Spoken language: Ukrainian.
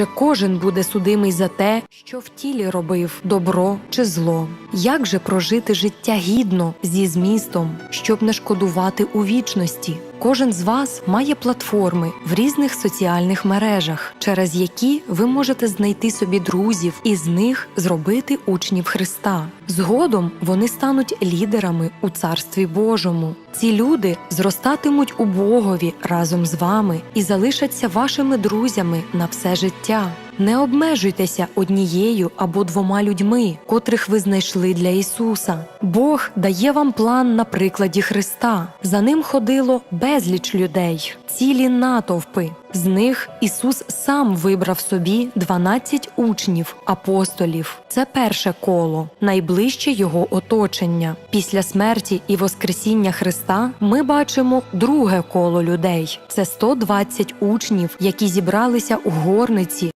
Же кожен буде судимий за те, що в тілі робив добро чи зло. Як же прожити життя гідно зі змістом, щоб не шкодувати у вічності? Кожен з вас має платформи в різних соціальних мережах, через які ви можете знайти собі друзів і з них зробити учнів Христа. Згодом вони стануть лідерами у Царстві Божому. Ці люди зростатимуть у Богові разом з вами і залишаться вашими друзями на все життя. Не обмежуйтеся однією або двома людьми, котрих ви знайшли для Ісуса. Бог дає вам план на прикладі Христа. За ним ходило безліч людей, цілі натовпи. З них Ісус сам вибрав собі 12 учнів, апостолів. Це перше коло, найближче його оточення. Після смерті і Воскресіння Христа ми бачимо друге коло людей. Це 120 учнів, які зібралися у горниці